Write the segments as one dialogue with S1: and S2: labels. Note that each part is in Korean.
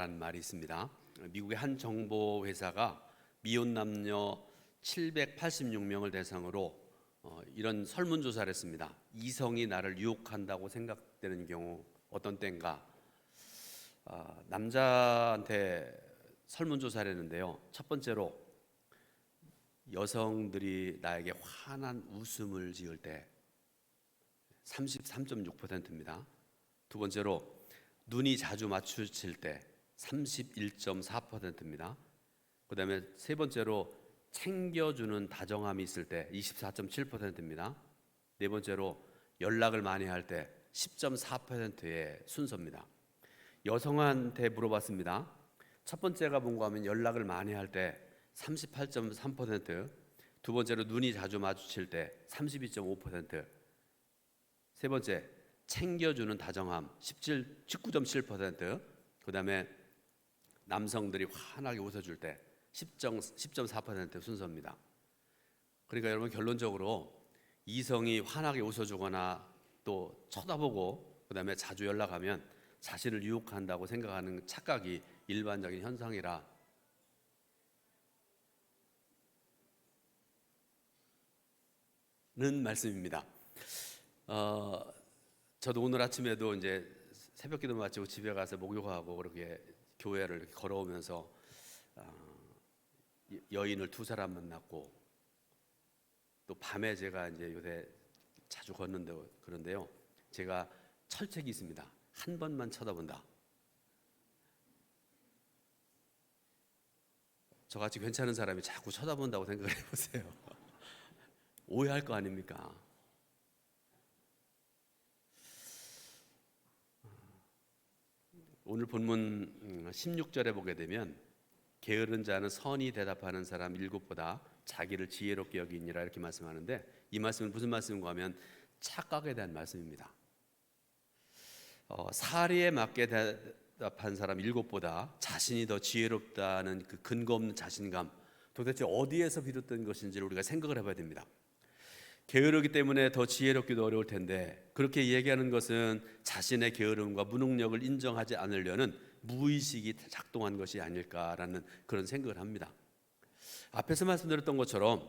S1: 라는 말이 있습니다. 미국의 한 정보 회사가 미혼 남녀 786명을 대상으로 어, 이런 설문 조사를 했습니다. 이성이 나를 유혹한다고 생각되는 경우 어떤 때인가 어, 남자한테 설문 조사를 했는데요. 첫 번째로 여성들이 나에게 환한 웃음을 지을 때 33.6%입니다. 두 번째로 눈이 자주 마주칠 때 31.4%입니다. 그다음에 세 번째로 챙겨주는 다정함이 있을 때 24.7%입니다. 네 번째로 연락을 많이 할 때 10.4%의 순서입니다. 여성한테 물어봤습니다. 첫 번째가 뭔가 하면 연락을 많이 할 때 38.3%, 두 번째로 눈이 자주 마주칠 때 32.5%, 세 번째 챙겨주는 다정함 17, 19.7%, 그 다음에 남성들이 환하게 웃어줄 때10.4% 순서입니다. 그러니까 여러분 결론적으로 이성이 환하게 웃어주거나 또 쳐다보고 그다음에 자주 연락하면 자신을 유혹한다고 생각하는 착각이 일반적인 현상이라 는 말씀입니다. 어, 저도 오늘 아침에도 이제 새벽 기도 마치고 집에 가서 목욕하고 그렇게 교회를 걸어오면서 아, 여인을 두 사람 만났고 또 밤에 제가 이제 요새 자주 걷는데 그런데요. 제가 철책이 있습니다. 한 번만 쳐다본다. 저같이 괜찮은 사람이 자꾸 쳐다본다고 생각을 해보세요. 오해할 거 아닙니까? 오늘 본문 16절에 음, 보게 되면 게으른 자는 선이 대답하는 사람 일곱보다 자기를 지혜롭게 여기니라 이렇게 말씀하는데 이 말씀은 무슨 말씀인가 하면 착각에 대한 말씀입니다. 어, 사리에 맞게 대답한 사람 일곱보다 자신이 더 지혜롭다는 그 근거 없는 자신감 도대체 어디에서 비롯된 것인지를 우리가 생각을 해봐야 됩니다. 게으르기 때문에 더 지혜롭기도 어려울 텐데 그렇게 얘기하는 것은 자신의 게으름과 무능력을 인정하지 않으려는 무의식이 작동한 것이 아닐까라는 그런 생각을 합니다. 앞에서 말씀드렸던 것처럼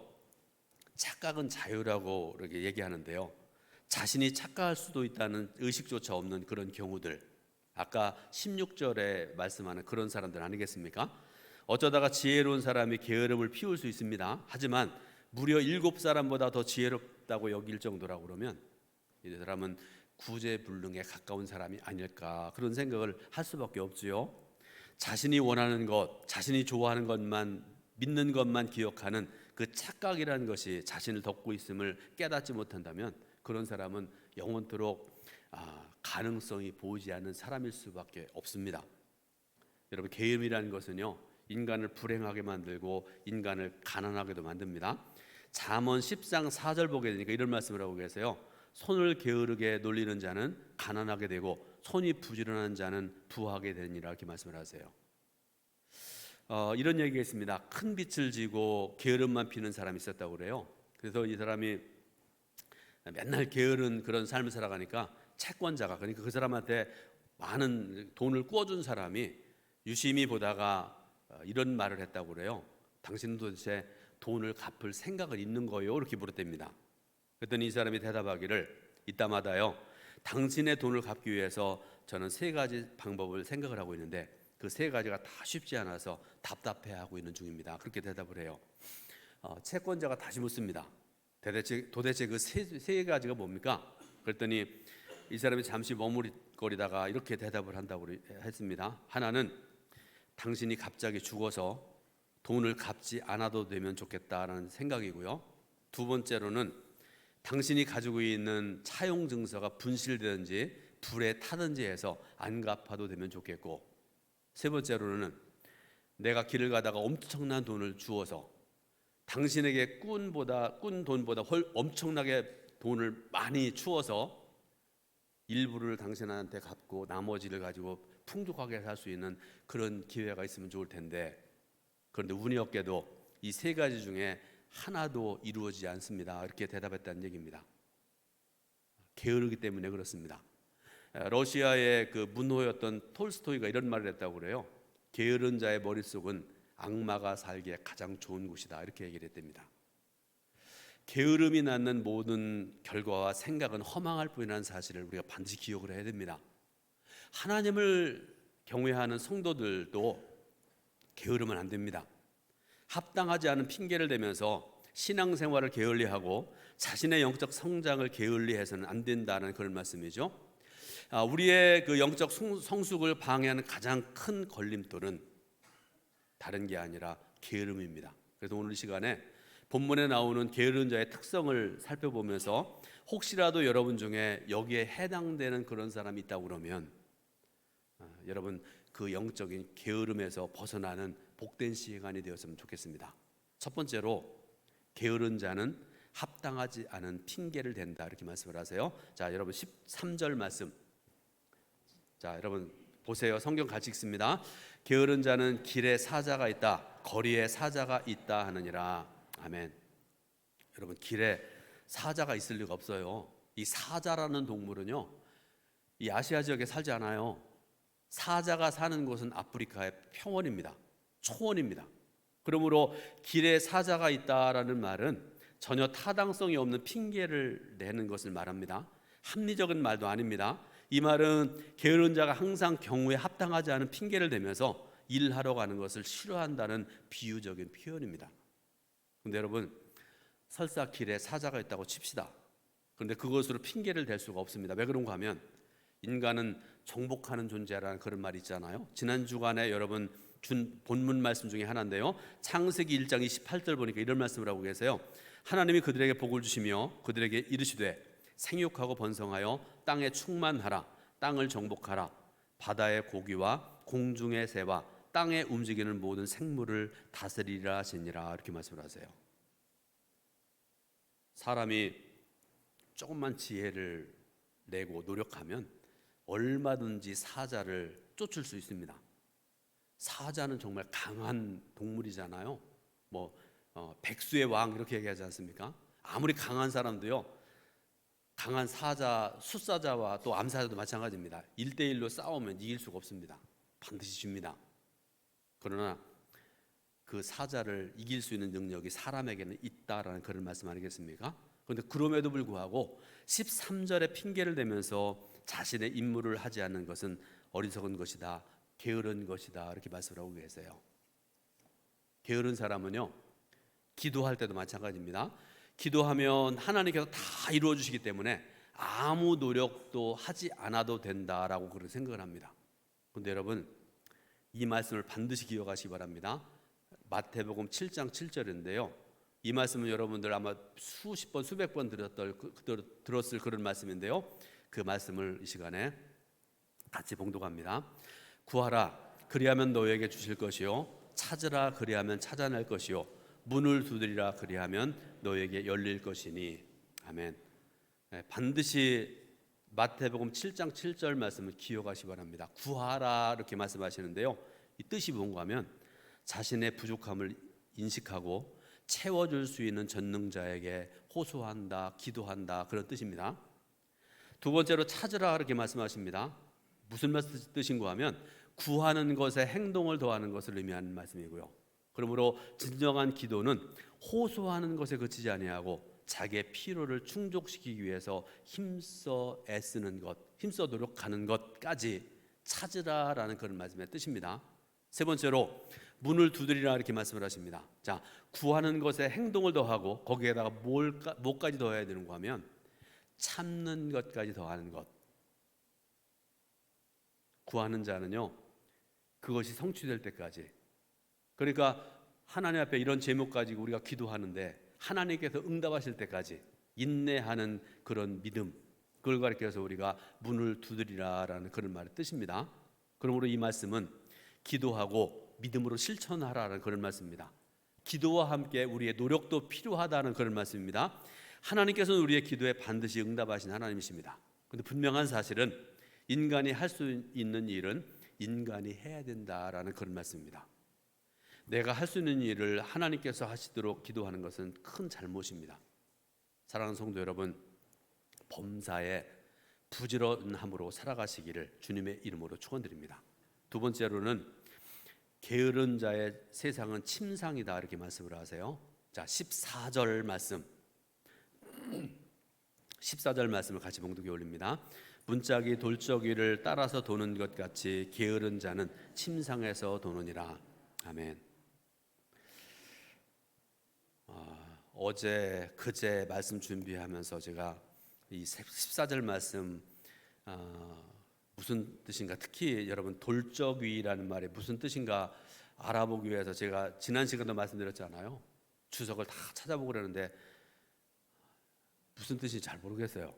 S1: 착각은 자유라고 이렇게 얘기하는데요. 자신이 착각할 수도 있다는 의식조차 없는 그런 경우들. 아까 16절에 말씀하는 그런 사람들 아니겠습니까? 어쩌다가 지혜로운 사람이 게으름을 피울 수 있습니다. 하지만 무려 일곱 사람보다 더 지혜롭 어렵다고 여길 정도라고 그러면 이 사람은 구제불능에 가까운 사람이 아닐까 그런 생각을 할 수밖에 없지요. 자신이 원하는 것, 자신이 좋아하는 것만 믿는 것만 기억하는 그 착각이라는 것이 자신을 덮고 있음을 깨닫지 못한다면 그런 사람은 영원토록 아, 가능성이 보이지 않는 사람일 수밖에 없습니다. 여러분 게임이라는 것은요 인간을 불행하게 만들고 인간을 가난하게도 만듭니다. 잠언 10장 4절 보게 되니까 이런 말씀을 하고 계세요. 손을 게으르게 놀리는 자는 가난하게 되고 손이 부지런한 자는 부하게 되니라 이렇게 말씀을 하세요. 어, 이런 얘기가 있습니다. 큰 빛을 지고 게으름만 피는 사람이 있었다고 그래요. 그래서 이 사람이 맨날 게으른 그런 삶을 살아가니까 채권자가 그러니까 그 사람한테 많은 돈을 꾸어준 사람이 유심히 보다가 어, 이런 말을 했다고 그래요. 당신도 대체 돈을 갚을 생각을 있는 거예요? 이렇게 물었답니다. 그랬더니 이 사람이 대답하기를 이따마다요. 당신의 돈을 갚기 위해서 저는 세 가지 방법을 생각을 하고 있는데 그 세 가지가 다 쉽지 않아서 답답해하고 있는 중입니다. 그렇게 대답을 해요. 어, 채권자가 다시 묻습니다. 대체 도대체 그 세 세 가지가 뭡니까? 그랬더니 이 사람이 잠시 머무리거리다가 이렇게 대답을 한다고 했습니다. 하나는 당신이 갑자기 죽어서 돈을 갚지 않아도 되면 좋겠다라는 생각이고요. 두 번째로는 당신이 가지고 있는 차용 증서가 분실되든지 불에 타든지 해서 안 갚아도 되면 좋겠고 세 번째로는 내가 길을 가다가 엄청난 돈을 주어서 당신에게 꾼보다 꾼 돈보다 훨 엄청나게 돈을 많이 주어서 일부를 당신한테 갚고 나머지를 가지고 풍족하게 살 수 있는 그런 기회가 있으면 좋을 텐데 그런데 운이 없게도 이 세 가지 중에 하나도 이루어지지 않습니다. 이렇게 대답했다는 얘기입니다. 게으르기 때문에 그렇습니다. 러시아의 그 문호였던 톨스토이가 이런 말을 했다고 그래요. 게으른 자의 머릿속은 악마가 살기에 가장 좋은 곳이다. 이렇게 얘기를 했답니다. 게으름이 낳는 모든 결과와 생각은 허망할 뿐이라는 사실을 우리가 반드시 기억을 해야 됩니다. 하나님을 경외하는 성도들도 게으르면 안 됩니다. 합당하지 않은 핑계를 대면서 신앙생활을 게을리하고 자신의 영적 성장을 게을리해서는 안 된다는 그런 말씀이죠. 아, 우리의 그 영적 성숙을 방해하는 가장 큰 걸림돌은 다른 게 아니라 게으름입니다. 그래서 오늘 시간에 본문에 나오는 게으른 자의 특성을 살펴보면서 혹시라도 여러분 중에 여기에 해당되는 그런 사람이 있다 그러면 아, 여러분 그 영적인 게으름에서 벗어나는 복된 시간이 되었으면 좋겠습니다. 첫 번째로 게으른 자는 합당하지 않은 핑계를 댄다 이렇게 말씀을 하세요. 자, 여러분 13절 말씀. 자, 여러분 보세요. 성경 같이 읽습니다. 게으른 자는 길에 사자가 있다. 거리에 사자가 있다 하느니라. 아멘. 여러분 길에 사자가 있을 리가 없어요. 이 사자라는 동물은요. 이 아시아 지역에 살지 않아요. 사자가 사는 곳은 아프리카의 평원입니다. 초원입니다. 그러므로 길에 사자가 있다라는 말은 전혀 타당성이 없는 핑계를 내는 것을 말합니다. 합리적인 말도 아닙니다. 이 말은 게으른 자가 항상 경우에 합당하지 않은 핑계를 대면서 일하러 가는 것을 싫어한다는 비유적인 표현입니다. 근데 여러분, 설사 길에 사자가 있다고 칩시다. 그런데 그것으로 핑계를 댈 수가 없습니다. 왜 그런가 하면 인간은 정복하는 존재라는 그런 말이 있잖아요. 지난 주간에 여러분 준 본문 말씀 중에 하나인데요. 창세기 1장 28절 보니까 이런 말씀을 하고 계세요. 하나님이 그들에게 복을 주시며 그들에게 이르시되 생육하고 번성하여 땅에 충만하라 땅을 정복하라 바다의 고기와 공중의 새와 땅에 움직이는 모든 생물을 다스리라 하시니라 이렇게 말씀을 하세요. 사람이 조금만 지혜를 내고 노력하면 얼마든지 사자를 쫓을 수 있습니다. 사자는 정말 강한 동물이잖아요. 뭐 어, 백수의 왕 이렇게 얘기하지 않습니까? 아무리 강한 사람도요. 강한 사자, 숫사자와 또 암사자도 마찬가지입니다. 1대1로 싸우면 이길 수가 없습니다. 반드시 집니다. 그러나 그 사자를 이길 수 있는 능력이 사람에게는 있다라는 그런 말씀 아니겠습니까? 그런데 그럼에도 불구하고 13절에 핑계를 대면서 자신의 임무를 하지 않는 것은 어리석은 것이다. 게으른 것이다. 이렇게 말씀하고 계세요. 게으른 사람은요. 기도할 때도 마찬가지입니다. 기도하면 하나님께서 다 이루어 주시기 때문에 아무 노력도 하지 않아도 된다라고 그런 생각을 합니다. 근데 여러분 이 말씀을 반드시 기억하시기 바랍니다. 마태복음 7장 7절인데요. 이 말씀은 여러분들 아마 수십 번 수백 번 들었을, 그, 들었을 그런 말씀인데요. 그 말씀을 이 시간에 같이 봉독합니다. 구하라 그리하면 너에게 주실 것이요 찾으라 그리하면 찾아낼 것이요 문을 두드리라 그리하면 너에게 열릴 것이니 아멘. 네, 반드시 마태복음 7장 7절 말씀을 기억하시 바랍니다. 구하라 이렇게 말씀하시는데요. 이 뜻이 뭔가 하면 자신의 부족함을 인식하고 채워줄 수 있는 전능자에게 호소한다, 기도한다 그런 뜻입니다. 두 번째로 찾으라 이렇게 말씀하십니다. 무슨 뜻인고 하면 구하는 것에 행동을 더하는 것을 의미하는 말씀이고요. 그러므로 진정한 기도는 호소하는 것에 그치지 아니하고 자기의 필요를 충족시키기 위해서 힘써 애쓰는 것, 힘써 노력하는 것까지 찾으라라는 그런 말씀의 뜻입니다. 세 번째로 문을 두드리라 이렇게 말씀을 하십니다. 자, 구하는 것에 행동을 더하고 거기에다가 뭘까, 뭐까지 더해야 되는가 하면 참는 것까지 더하는 것. 구하는 자는요, 그것이 성취될 때까지. 그러니까 하나님 앞에 이런 제목 가지고 우리가 기도하는데 하나님께서 응답하실 때까지 인내하는 그런 믿음. 그걸 가리켜서 우리가 문을 두드리라라는 그런 말의 뜻입니다. 그러므로 이 말씀은 기도하고 믿음으로 실천하라는 라 그런 말씀입니다. 기도와 함께 우리의 노력도 필요하다는 그런 말씀입니다. 하나님께서는 우리의 기도에 반드시 응답하신 하나님이십니다. 근데 분명한 사실은 인간이 할 수 있는 일은 인간이 해야 된다라는 그런 말씀입니다. 내가 할 수 있는 일을 하나님께서 하시도록 기도하는 것은 큰 잘못입니다. 사랑하는 성도 여러분, 범사에 부지런함으로 살아가시기를 주님의 이름으로 축원드립니다. 두 번째로는 게으른 자의 세상은 침상이다 이렇게 말씀을 하세요. 자, 14절 말씀. 14절 말씀을 같이 봉독해 올립니다. 문짝이 돌적이를 따라서 도는 것 같이 게으른 자는 침상에서 도느니라. 아멘. 아, 어, 제 그제 말씀 준비하면서 제가 이 14절 말씀 어, 무슨 뜻인가 특히 여러분 돌적위라는 말이 무슨 뜻인가 알아보기 위해서 제가 지난 시간도 말씀드렸잖아요. 주석을 다 찾아보고 그러는데 무슨 뜻이 잘 모르겠어요.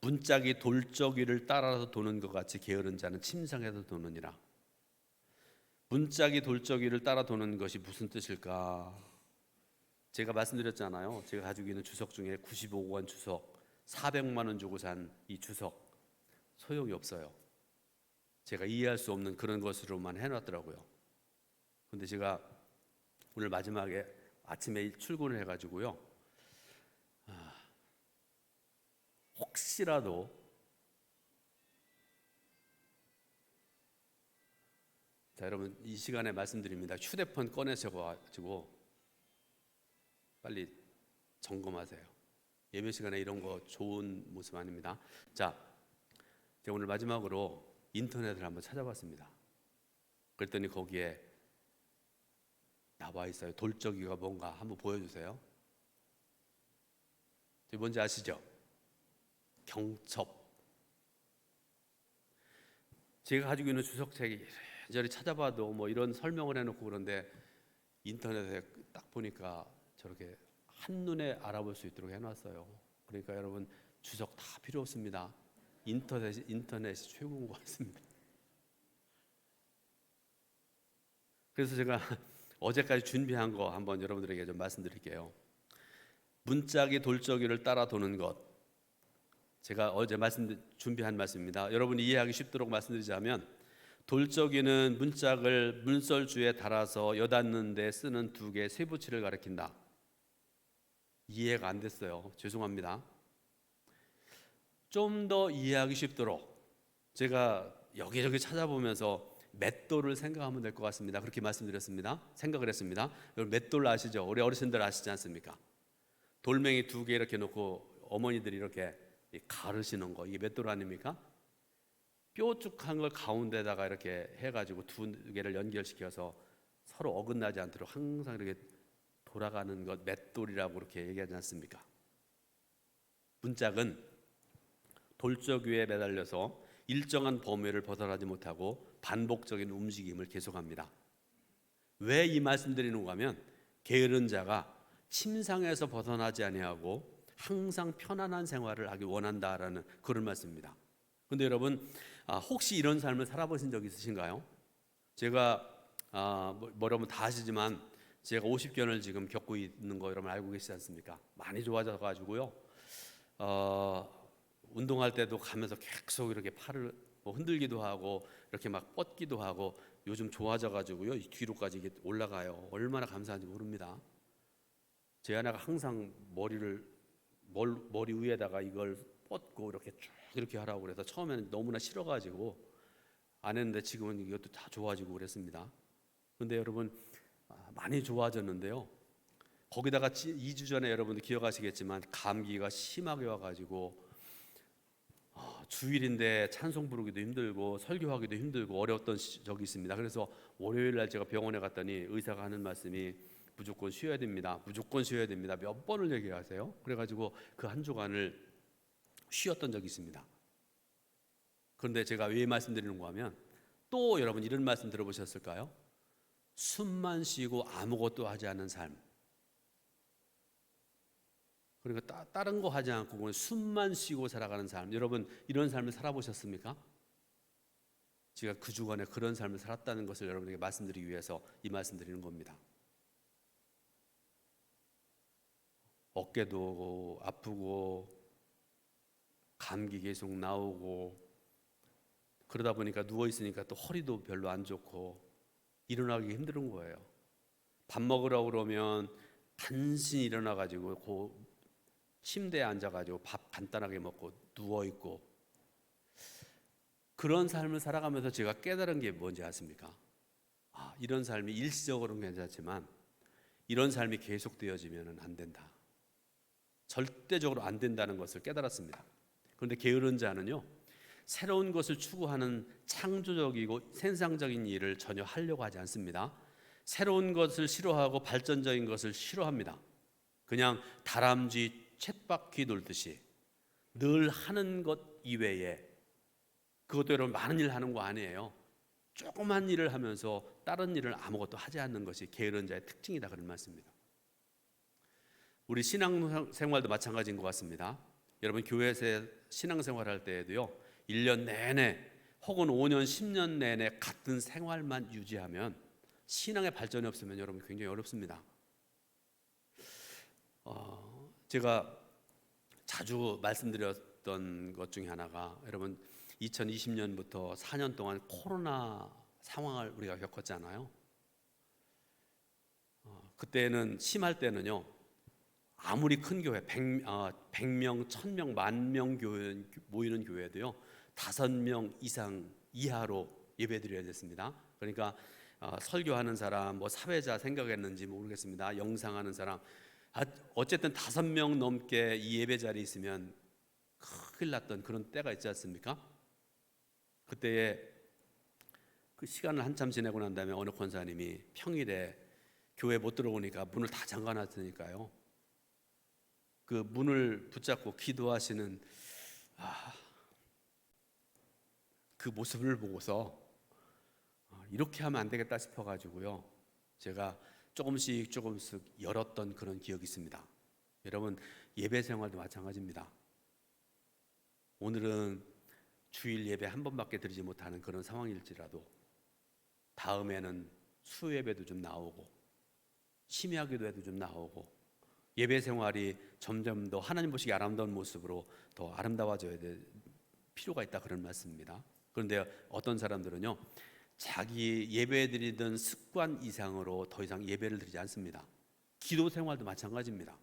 S1: 문짝이 돌적이를 따라서 도는 것 같이 게으른 자는 침상에서 도느니라. 문짝이 돌적이를 따라 도는 것이 무슨 뜻일까? 제가 말씀드렸잖아요. 제가 가지고 있는 주석 중에 95억 주석, 400만 원 주고 산 이 주석 소용이 없어요. 제가 이해할 수 없는 그런 것으로만 해놨더라고요. 근데 제가 오늘 마지막에 아침에 출근을 해가지고요. 혹시라도 자 여러분 이 시간에 말씀드립니다. 휴대폰 꺼내셔가지고 빨리 점검하세요. 예배 시간에 이런 거 좋은 모습 아닙니다. 자, 제가 오늘 마지막으로 인터넷을 한번 찾아봤습니다. 그랬더니 거기에 나와 있어요. 돌적이가 뭔가 한번 보여주세요. 뭔지 아시죠? 경첩. 제가 가지고 있는 주석책이 이래저리 찾아봐도 뭐 이런 설명을 해놓고 그런데 인터넷에 딱 보니까 저렇게 한눈에 알아볼 수 있도록 해놨어요. 그러니까 여러분 주석 다 필요 없습니다. 인터넷 인터넷이 최고인 것 같습니다. 그래서 제가 어제까지 준비한 거 한번 여러분들에게 좀 말씀드릴게요. 문짝이 돌적이를 따라 도는 것. 제가 어제 말씀 준비한 말씀입니다. 여러분이 이해하기 쉽도록 말씀드리자면 돌적이는 문짝을 문설주에 달아서 여닫는데 쓰는 두 개의 쇠붙이를 가리킨다. 이해가 안 됐어요. 죄송합니다. 좀 더 이해하기 쉽도록 제가 여기저기 찾아보면서 맷돌을 생각하면 될 것 같습니다. 그렇게 말씀드렸습니다. 생각을 했습니다. 여러분 맷돌 아시죠? 우리 어르신들 아시지 않습니까? 돌멩이 두 개 이렇게 놓고 어머니들이 이렇게 가르시는 거 이게 몇돌 아닙니까? 뾰족한 걸 가운데다가 이렇게 해가지고 두 개를 연결시켜서 서로 어긋나지 않도록 항상 이렇게 돌아가는 것 맷돌이라고 그렇게 얘기하지 않습니까? 문짝은 돌적 위에 매달려서 일정한 범위를 벗어나지 못하고 반복적인 움직임을 계속합니다. 왜 이 말씀드리는가 하면 게으른 자가 침상에서 벗어나지 아니하고 항상 편안한 생활을 하길 원한다라는 그런 말씀입니다. 근데 여러분 아, 혹시 이런 삶을 살아보신 적 있으신가요? 제가 아, 뭐, 뭐라면 다 아시지만 제가 50견을 지금 겪고 있는 거 여러분 알고 계시지 않습니까? 많이 좋아져 가지고요. 어, 운동할 때도 가면서 계속 이렇게 팔을 뭐 흔들기도 하고 이렇게 막 뻗기도 하고 요즘 좋아져 가지고요. 뒤로까지 올라가요. 얼마나 감사한지 모릅니다. 제 아내가 항상 머리를 머리 위에다가 이걸 뻗고 이렇게 쭉 이렇게 하라고 그래서 처음에는 너무나 싫어가지고 안 했는데 지금은 이것도 다 좋아지고 그랬습니다. 근데 여러분 아, 많이 좋아졌는데요. 거기다가 2주 전에 여러분들 기억하시겠지만 감기가 심하게 와가지고 아, 주일인데 찬송 부르기도 힘들고 설교하기도 힘들고 어려웠던 적이 있습니다. 그래서 월요일 날 제가 병원에 갔더니 의사가 하는 말씀이 무조건 쉬어야 됩니다. 무조건 쉬어야 됩니다. 몇 번을 얘기하세요? 그래가지고 그 한 주간을 쉬었던 적이 있습니다. 그런데 제가 왜 말씀드리는 거 하면 또 여러분 이런 말씀 들어보셨을까요? 숨만 쉬고 아무것도 하지 않는 삶. 그러니까 따, 다른 거 하지 않고 그냥 숨만 쉬고 살아가는 삶. 여러분 이런 삶을 살아보셨습니까? 제가 그 주간에 그런 삶을 살았다는 것을 여러분에게 말씀드리기 위해서 이 말씀 드리는 겁니다. 어깨도 아프고 감기 계속 나오고 그러다 보니까 누워 있으니까 또 허리도 별로 안 좋고 일어나기 힘든 거예요. 밥 먹으라고 그러면 단신 일어나 가지고 그 침대에 앉아 가지고 밥 간단하게 먹고 누워 있고 그런 삶을 살아가면서 제가 깨달은 게 뭔지 아십니까? 아, 이런 삶이 일시적으로는 괜찮지만 이런 삶이 계속되어지면 안 된다. 절대적으로 안 된다는 것을 깨달았습니다. 그런데 게으른 자는요. 새로운 것을 추구하는 창조적이고 생산적인 일을 전혀 하려고 하지 않습니다. 새로운 것을 싫어하고 발전적인 것을 싫어합니다. 그냥 다람쥐 챗바퀴 돌듯이 늘 하는 것 이외에 그것도 여러분 많은 일 하는 거 아니에요. 조그만 일을 하면서 다른 일을 아무것도 하지 않는 것이 게으른 자의 특징이다 그런 말씀입니다. 우리 신앙생활도 마찬가지인 것 같습니다. 여러분 교회에서 신앙생활 할 때에도요. 1년 내내 혹은 5년, 10년 내내 같은 생활만 유지하면 신앙의 발전이 없으면 여러분 굉장히 어렵습니다. 어, 제가 자주 말씀드렸던 것 중에 하나가 여러분 2020년부터 4년 동안 코로나 상황을 우리가 겪었잖아요. 어, 그때는 심할 때는요. 아무리 큰 교회 100, 어, 100명, 1000명, 만 명 교회 모이는 교회도요. 5명 이상 이하로 예배드려야 됐습니다. 그러니까 어, 설교하는 사람, 뭐 사회자 생각했는지 모르겠습니다. 영상하는 사람, 아, 어쨌든 다명 넘게 이 예배 자리에 있으면 큰일 났던 그런 때가 있지 않습니까? 그때에 그 시간을 한참 지내고 난 다음에 어느 권사님이 평일에 교회 못 들어오니까 문을 다 잠가놨으니까요. 그 문을 붙잡고 기도하시는 아, 그 모습을 보고서 어, 이렇게 하면 안 되겠다 싶어가지고요. 제가 조금씩 조금씩 열었던 그런 기억이 있습니다. 여러분 예배 생활도 마찬가지입니다. 오늘은 주일 예배 한 번밖에 드리지 못하는 그런 상황일지라도 다음에는 수예배도 좀 나오고 심야기도에도 좀 나오고 예배 생활이 점점 더 하나님 보시기 아름다운 모습으로 더 아름다워져야 될 필요가 있다 그런 말씀입니다. 그런데 어떤 사람들은요 자기 예배 드리던 습관 이상으로 더 이상 예배를 드리지 않습니다. 기도 생활도 마찬가지입니다.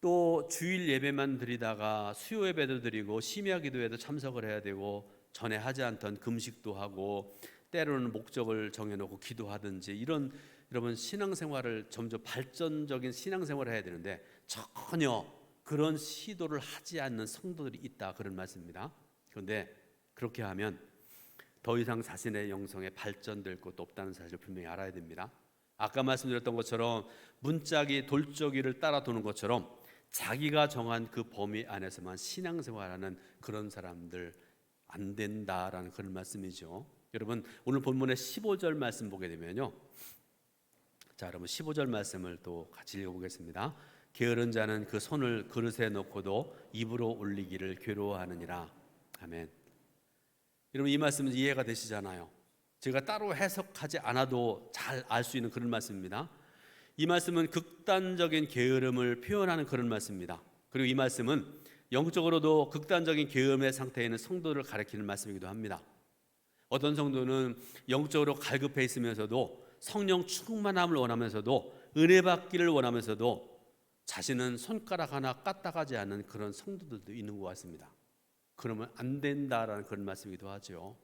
S1: 또 주일 예배만 드리다가 수요 예배도 드리고 심야 기도에도 참석을 해야 되고 전에 하지 않던 금식도 하고 때로는 목적을 정해놓고 기도하든지 이런 여러분 신앙생활을 점점 발전적인 신앙생활을 해야 되는데 전혀 그런 시도를 하지 않는 성도들이 있다 그런 말씀입니다. 그런데 그렇게 하면 더 이상 자신의 영성에 발전될 것도 없다는 사실을 분명히 알아야 됩니다. 아까 말씀드렸던 것처럼 문짝이 돌적이를 따라 도는 것처럼 자기가 정한 그 범위 안에서만 신앙생활하는 그런 사람들 안 된다라는 그런 말씀이죠. 여러분 오늘 본문의 15절 말씀 보게 되면요. 자, 여러분 15절 말씀을 또 같이 읽어보겠습니다. 게으른 자는 그 손을 그릇에 넣고도 입으로 올리기를 괴로워하느니라. 아멘. 여러분 이 말씀은 이해가 되시잖아요. 제가 따로 해석하지 않아도 잘 알 수 있는 그런 말씀입니다. 이 말씀은 극단적인 게으름을 표현하는 그런 말씀입니다. 그리고 이 말씀은 영적으로도 극단적인 게으름의 상태에 있는 성도를 가리키는 말씀이기도 합니다. 어떤 성도는 영적으로 갈급해 있으면서도 성령 충만함을 원하면서도 은혜 받기를 원하면서도 자신은 손가락 하나 까딱하지 않은 그런 성도들도 있는 것 같습니다. 그러면 안 된다라는 그런 말씀이기도 하죠.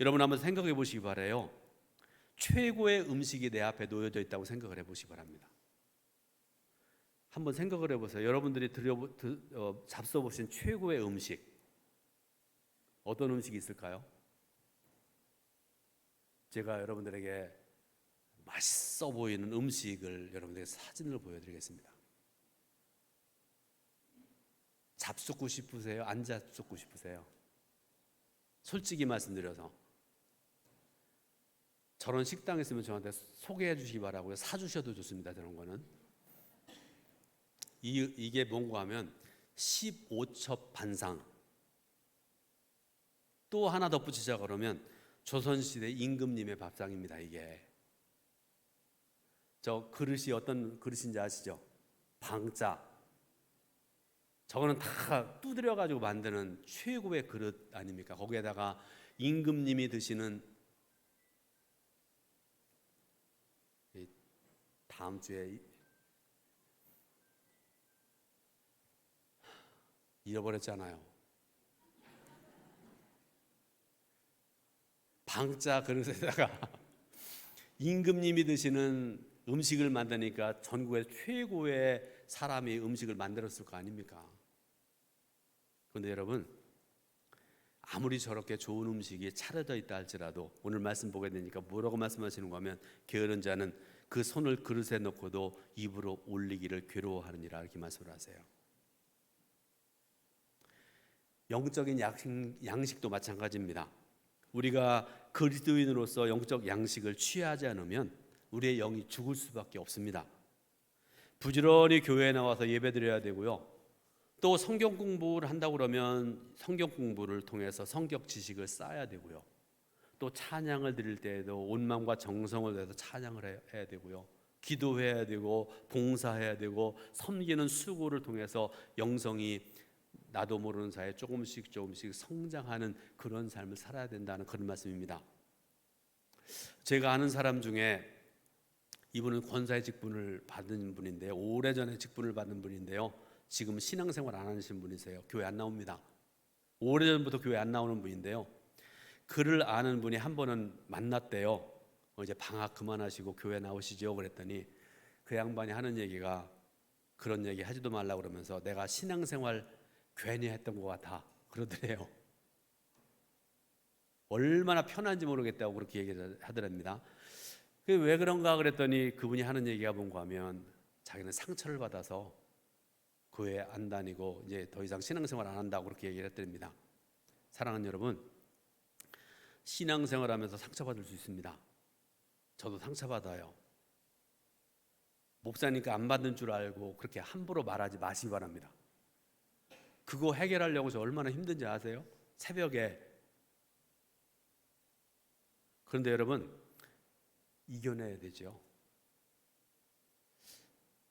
S1: 여러분 한번 생각해 보시기 바래요. 최고의 음식이 내 앞에 놓여져 있다고 생각을 해보시기 바랍니다. 한번 생각을 해보세요. 여러분들이 들여 어, 잡숴보신 최고의 음식 어떤 음식이 있을까요? 제가 여러분들에게 맛있어 보이는 음식을 여러분들에게 사진을 보여드리겠습니다. 잡숫고 싶으세요? 안 잡숫고 싶으세요? 솔직히 말씀드려서 저런 식당 있으면 저한테 소개해 주시기 바라고요. 사주셔도 좋습니다. 저런 거는 이, 이게 뭔가 하면 15첩 반상 또 하나 덧붙이자 그러면 조선시대 임금님의 밥상입니다. 이게 저 그릇이 어떤 그릇인지 아시죠? 방자. 저거는 다 두드려 가지고 만드는 최고의 그릇 아닙니까? 거기에다가 임금님이 드시는 다음 주에 잃어버렸잖아요. 방자 그릇에다가 임금님이 드시는 음식을 만드니까 전국의 최고의 사람이 음식을 만들었을 거 아닙니까? 그런데 여러분 아무리 저렇게 좋은 음식이 차려져 있다 할지라도 오늘 말씀 보게 되니까 뭐라고 말씀하시는 거면 게으른 자는 그 손을 그릇에 넣고도 입으로 올리기를 괴로워하느니라 이렇게 말씀을 하세요. 영적인 양식, 도 마찬가지입니다. 우리가 그리스도인으로서 영적 양식을 취하지 않으면 우리의 영이 죽을 수밖에 없습니다. 부지런히 교회에 나와서 예배드려야 되고요. 또 성경 공부를 한다고 그러면 성경 공부를 통해서 성격 지식을 쌓아야 되고요. 또 찬양을 드릴 때에도 온 마음과 정성을 내서 찬양을 해야 되고요. 기도해야 되고 봉사해야 되고 섬기는 수고를 통해서 영성이 나도 모르는 사이에 조금씩 조금씩 성장하는 그런 삶을 살아야 된다는 그런 말씀입니다. 제가 아는 사람 중에 이분은 권사의 직분을 받은 분인데 오래전에 직분을 받은 분인데요. 지금 신앙생활 안 하시는 분이세요. 교회 안 나옵니다. 오래전부터 교회 안 나오는 분인데요. 그를 아는 분이 한 번은 만났대요. 어, 이제 방학 그만하시고 교회 나오시죠. 그랬더니 그 양반이 하는 얘기가 그런 얘기 하지도 말라 그러면서 내가 신앙생활 괜히 했던 것 같아 그러더래요. 얼마나 편한지 모르겠다고 그렇게 얘기를 하더랍니다. 그왜 그런가 그랬더니 그분이 하는 얘기가 뭔가 하면 자기는 상처를 받아서 교회 안 다니고 이제 더 이상 신앙생활 안 한다고 그렇게 얘기를 했답니다. 사랑하는 여러분, 신앙생활 하면서 상처받을 수 있습니다. 저도 상처받아요. 목사니까 안 받는 줄 알고 그렇게 함부로 말하지 마시기 바랍니다. 그거 해결하려고 저 얼마나 힘든지 아세요? 새벽에. 그런데 여러분, 이겨내야 되죠.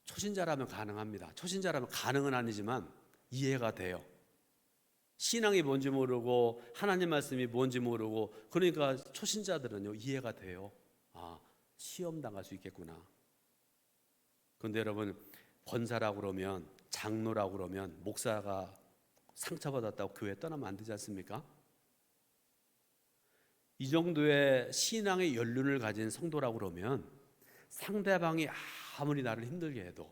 S1: 초신자라면 가능합니다. 초신자라면 가능은 아니지만 이해가 돼요. 신앙이 뭔지 모르고 하나님 말씀이 뭔지 모르고 그러니까 초신자들은요 이해가 돼요. 아 시험 당할 수 있겠구나. 그런데 여러분 권사라고 그러면 장로라고 그러면 목사가 상처받았다고 교회 떠나면 안 되지 않습니까? 이 정도의 신앙의 연륜을 가진 성도라고 그러면 상대방이 아무리 나를 힘들게 해도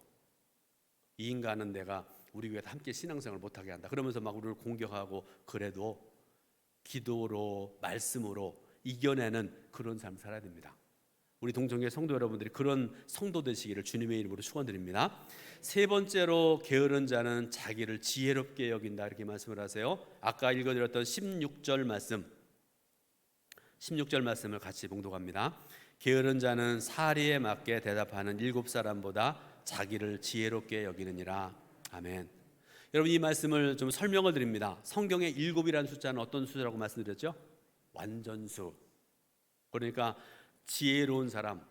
S1: 이 인간은 내가 우리 교회에 함께 신앙생활 못하게 한다. 그러면서 막 우리를 공격하고 그래도 기도로 말씀으로 이겨내는 그런 삶 살아야 됩니다. 우리 동정의 성도 여러분들이 그런 성도 되시기를 주님의 이름으로 축원드립니다. 세 번째로 게으른 자는 자기를 지혜롭게 여긴다 이렇게 말씀을 하세요. 아까 읽어드렸던 16절 말씀 16절 말씀을 같이 봉독합니다. 게으른 자는 사리에 맞게 대답하는 일곱 사람보다 자기를 지혜롭게 여기느니라. 아멘. 여러분 이 말씀을 좀 설명을 드립니다. 성경의 일곱이라는 숫자는 어떤 숫자라고 말씀드렸죠? 완전수. 그러니까 지혜로운 사람,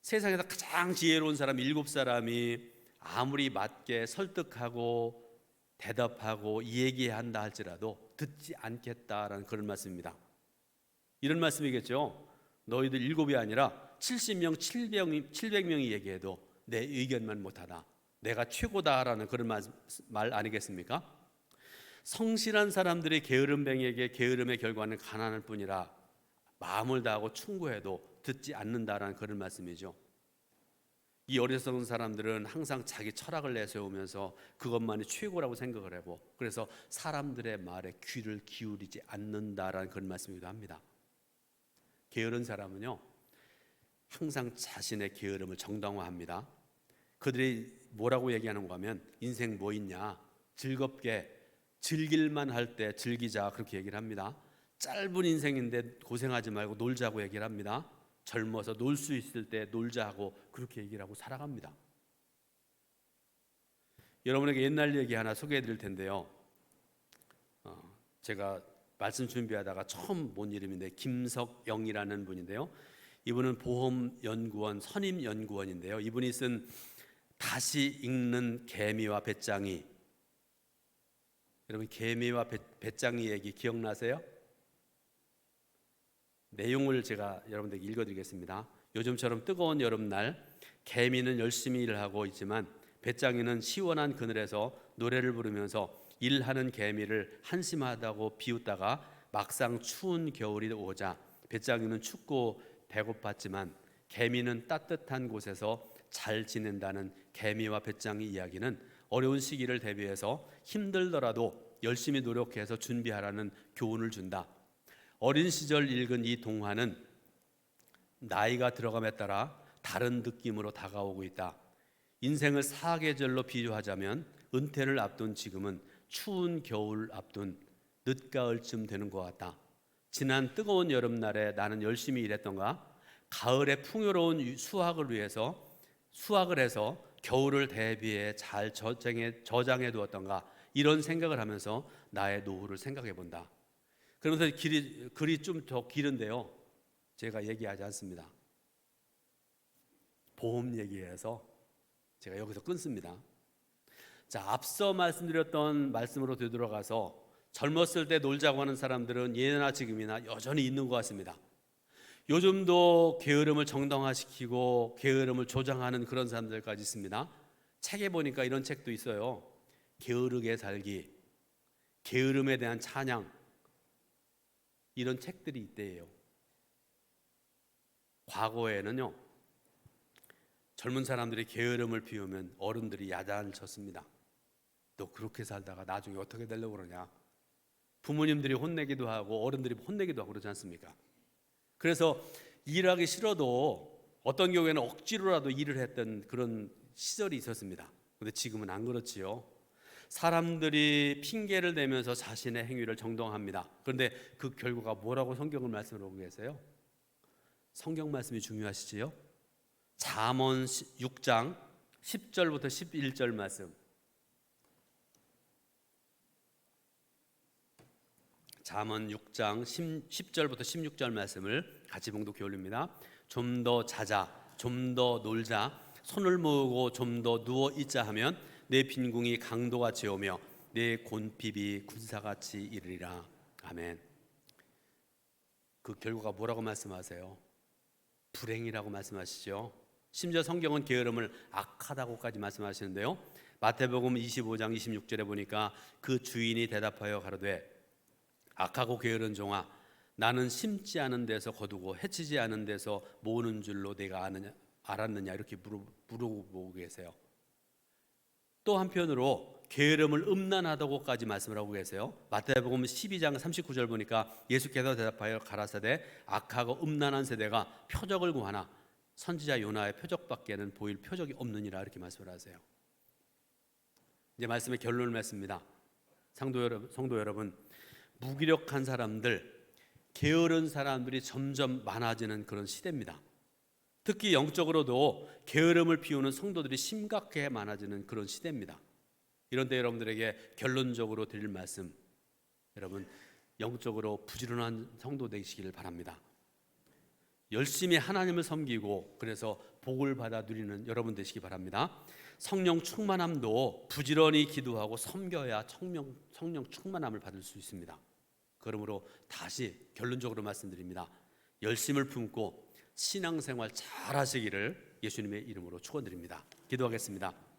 S1: 세상에서 가장 지혜로운 사람 일곱 사람이 아무리 맞게 설득하고 대답하고 얘기한다 할지라도 듣지 않겠다라는 그런 말씀입니다. 이런 말씀이겠죠. 너희들 일곱이 아니라 70명, 7 0 0명 700명이 얘기해도 내 의견만 못하다. 내가 최고다라는 그런 말, 말 아니겠습니까? 성실한 사람들이 게으름뱅에게 게으름의 결과는 가난할 뿐이라 마음을 다하고 충고해도 듣지 않는다라는 그런 말씀이죠. 이 어리석은 사람들은 항상 자기 철학을 내세우면서 그것만이 최고라고 생각을 하고 그래서 사람들의 말에 귀를 기울이지 않는다라는 그런 말씀이기도 합니다. 게으른 사람은요, 항상 자신의 게으름을 정당화합니다. 그들이 뭐라고 얘기하는가 면 인생 뭐 있냐? 즐겁게 즐길만 할 때 즐기자 그렇게 얘기를 합니다. 짧은 인생인데 고생하지 말고 놀자고 얘기를 합니다. 젊어서 놀 수 있을 때 놀자 고 그렇게 얘기를 하고 살아갑니다. 여러분에게 옛날 얘기 하나 소개해 드릴 텐데요. 어, 제가 말씀 준비하다가 처음 본 이름인데 김석영이라는 분인데요. 이분은 보험연구원 선임 연구원인데요. 이분이 쓴 다시 읽는 개미와 배짱이 여러분 개미와 배, 짱이 얘기 기억나세요? 내용을 제가 여러분들에게 읽어드리겠습니다. 요즘처럼 뜨거운 여름날 개미는 열심히 일을 하고 있지만 배짱이는 시원한 그늘에서 노래를 부르면서 일하는 개미를 한심하다고 비웃다가 막상 추운 겨울이 오자 배짱이는 춥고 배고팠지만 개미는 따뜻한 곳에서 잘 지낸다는 개미와 배짱이 이야기는 어려운 시기를 대비해서 힘들더라도 열심히 노력해서 준비하라는 교훈을 준다. 어린 시절 읽은 이 동화는 나이가 들어감에 따라 다른 느낌으로 다가오고 있다. 인생을 사계절로 비유하자면 은퇴를 앞둔 지금은 추운 겨울 앞둔 늦가을쯤 되는 것 같다. 지난 뜨거운 여름날에 나는 열심히 일했던가 가을의 풍요로운 수확을 위해서 수확을 해서 겨울을 대비해 잘 저장해, 저장해 두었던가 이런 생각을 하면서 나의 노후를 생각해 본다. 그러면서 길이, 글이 좀 더 길은데요. 제가 얘기하지 않습니다. 보험 얘기해서 제가 여기서 끊습니다. 자, 앞서 말씀드렸던 말씀으로 되돌아가서 젊었을 때 놀자고 하는 사람들은 예나 지금이나 여전히 있는 것 같습니다. 요즘도 게으름을 정당화시키고 게으름을 조장하는 그런 사람들까지 있습니다. 책에 보니까 이런 책도 있어요. 게으르게 살기, 게으름에 대한 찬양 이런 책들이 있대요. 과거에는요 젊은 사람들이 게으름을 피우면 어른들이 야단을 쳤습니다. 너 그렇게 살다가 나중에 어떻게 되려고 그러냐? 부모님들이 혼내기도 하고 어른들이 혼내기도 하고 그러지 않습니까? 그래서 일하기 싫어도 어떤 경우에는 억지로라도 일을 했던 그런 시절이 있었습니다. 근데 지금은 안 그렇지요. 사람들이 핑계를 내면서 자신의 행위를 정당합니다. 그런데 그 결과가 뭐라고 성경을 말씀하고 을 계세요? 성경 말씀이 중요하시지요? 잠언 6장 10절부터 11절 말씀. 잠언 6장 10, 절부터 16절 말씀을 같이 봉독해 올립니다. 좀 더 자자, 좀 더 놀자, 손을 모으고 좀 더 누워 있자 하면 내 빈궁이 강도같이 오며 내 곤핍이 군사같이 이르리라. 아멘. 그 결과가 뭐라고 말씀하세요? 불행이라고 말씀하시죠. 심지어 성경은 게으름을 악하다고까지 말씀하시는데요. 마태복음 25장 26절에 보니까 그 주인이 대답하여 가로되 악하고 게으른 종아 나는 심지 않은 데서 거두고 해치지 않은 데서 모으는 줄로 내가 아느냐, 알았느냐 이렇게 물어, 보고 계세요. 또 한편으로 게으름을 음란하다고까지 말씀을 하고 계세요. 마태복음 12장 39절 보니까 예수께서 대답하여 가라사대 악하고 음란한 세대가 표적을 구하나 선지자 요나의 표적밖에는 보일 표적이 없느니라 이렇게 말씀을 하세요. 이제 말씀의 결론을 맺습니다. 상도 여러분, 성도 여러분, 무기력한 사람들, 게으른 사람들이 점점 많아지는 그런 시대입니다. 특히 영적으로도 게으름을 피우는 성도들이 심각하게 많아지는 그런 시대입니다. 이런데 여러분들에게 결론적으로 드릴 말씀, 여러분 영적으로 부지런한 성도 되시기를 바랍니다. 열심히 하나님을 섬기고 그래서 복을 받아 누리는 여러분 되시기 바랍니다. 성령 충만함도 부지런히 기도하고 섬겨야 성령, 충만함을 받을 수 있습니다. 그러므로 다시 결론적으로 말씀드립니다. 열심을 품고 신앙생활 잘 하시기를 예수님의 이름으로 축원드립니다. 기도하겠습니다.